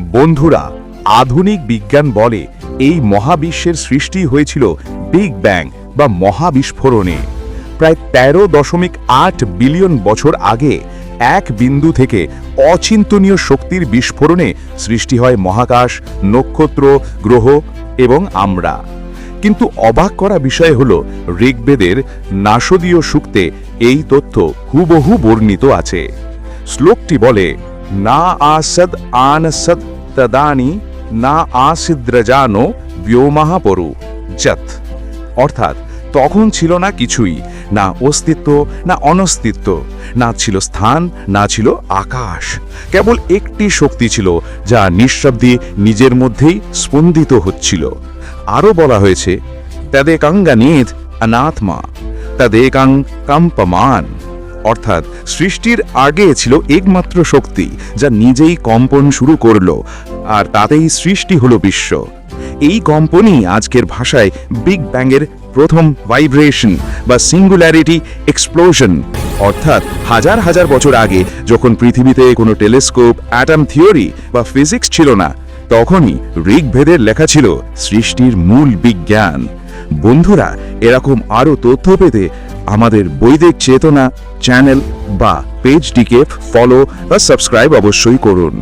বন্ধুরা, আধুনিক বিজ্ঞান বলে এই মহাবিশ্বের সৃষ্টি হয়েছিল বিগ ব্যাং বা মহাবিস্ফোরণে। প্রায় তেরো দশমিক আট বিলিয়ন বছর আগে এক বিন্দু থেকে অচিন্তনীয় শক্তির বিস্ফোরণে সৃষ্টি হয় মহাকাশ, নক্ষত্র, গ্রহ এবং আমরা। কিন্তু অবাক করা বিষয় হল, ঋগ্বেদের নাসদীয় সূক্তে এই তথ্য হুবহু বর্ণিত আছে। শ্লোকটি বলে না আসদ আনসদ তদানি না আসিদ্রজানো ব্যোমাহাপরু যত অর্থাৎ তখন ছিল না কিছুই না অস্তিত্ব না অনস্তিত্ব না ছিল স্থান না ছিল আকাশ কেবল একটি শক্তি ছিল যা নিঃশব্দে নিজের মধ্যেই স্পন্দিত হচ্ছিল আরও বলা হয়েছে তদেকাঙ্গানিধ অনাথমা তদেকাং কম্পমান অর্থাৎ সৃষ্টির আগে ছিল একমাত্র শক্তি, যা নিজেই কম্পন শুরু করল, আর তাতেই সৃষ্টি হলো বিশ্ব। এই কম্পনই আজকের ভাষায় বিগ ব্যাংয়ের প্রথম ভাইব্রেশন বা সিঙ্গুলারিটি এক্সপ্লোশন অর্থাৎ হাজার হাজার বছর আগে যখন পৃথিবীতে কোনো টেলিস্কোপ অ্যাটম থিওরি বা ফিজিক্স ছিল না, তখনই ঋগ্ভেদের লেখা ছিল সৃষ্টির মূল বিজ্ঞান। বন্ধুরা, এরকম আরও তথ্য পেতে আমাদের বৈদিক চেতনা চ্যানেল বা পেজটিকে ফলো বা সাবস্ক্রাইব অবশ্যই করুন।